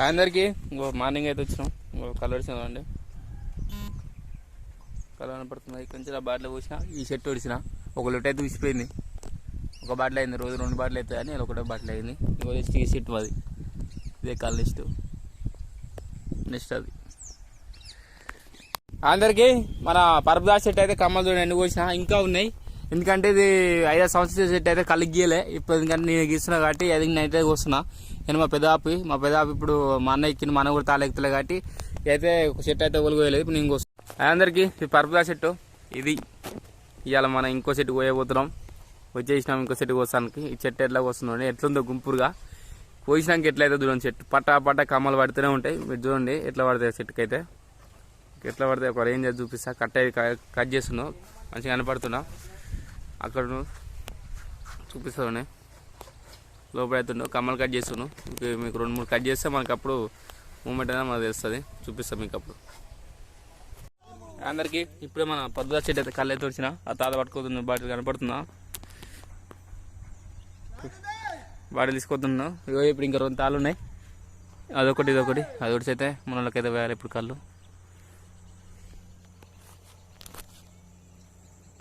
అందరికీ. ఇంకో మార్నింగ్ అయితే వచ్చినాం. ఇంకో కలర్ వచ్చిందండి కలర్ కనపడుతుంది. కొంచెం ఆ బాటిల్ పోసిన ఈ షర్ట్ ఒడిసిన ఒక లొట్ అయితే ఊసిపోయింది ఒక బాటిల్ అయింది. రోజు రెండు బాటిల్ అవుతాయి అని ఒకటే బాటిల్ అయింది. ఇంకో నెక్స్ట్ ఈ షర్ట్ మాది. ఇదే కలర్ నెక్స్ట్. నెక్స్ట్ అది. అందరికీ. మన పరపదా సెట్ అయితే కమ్మలు చూడండి. పోసిన. కోసిన ఇంకా ఉన్నాయి. ఎందుకంటే ఇది ఐదు సంవత్సరాల సెట్ అయితే కళ్ళు గీయలే. ఇప్పుడు ఎందుకంటే నేను గీస్తున్నా కాబట్టి అది నేనైతే కోస్తున్నా నేను మా పెదాపి మా పెదాపి ఇప్పుడు మా అన్న ఎక్కిన మా అన్న కూడా తాళ ఎక్కుతలే కాబట్టి అయితే చెట్టు సెట్ అయితే ఒలిగోయలేదు ఇప్పుడు నేను కోస్తున్నా అందరికీ ఈ పరపదా సెట్ ఇది. ఇవాళ మనం ఇంకో సెట్ కోయబోతున్నాం వచ్చేసినాం ఇంకో సెట్ కోసానికి ఈ చెట్టు ఎట్లా వస్తుందండి ఎట్లుందో గుంపురుగా. కోసినాక ఎట్లయితే చూడండి చెట్టు పట్టా పట్ట కమ్మలు పడుతూనే ఉంటాయి. మీరు చూడండి ఎట్లా పడతాయి చెట్టుకైతే అయితే. ఎట్లా పడితే ఒక రేంజ్ అది చూపిస్తా. కట్ అయ్యి క- కట్ చేస్తున్నావు. మంచిగా కనపడుతున్నావు అక్కడ నువ్వు లోపల అవుతుండవు కమ్మలు కట్ చేస్తున్నావు మీకు రెండు మూడు కట్ చేస్తే మనకు అప్పుడు మూమెంట్ అనేది మనకు తెలుస్తుంది. చూపిస్తాం మీకు అప్పుడు. అందరికీ ఇప్పుడే మన పొద్దుగా చెట్టు అయితే కళ్ళు అయితే వచ్చిన ఆ తాత పట్టుకోతుంది బాటిల్ కనపడుతుందా? బాటిల్ తీసుకొస్తున్నావు ఇగో ఇప్పుడు ఇంకా రెండు తాళ్ళు ఉన్నాయి. అదొకటి ఇదొకటి. అదొకటి అయితే మనలోకైతే వేయాలి ఇప్పుడు కళ్ళు.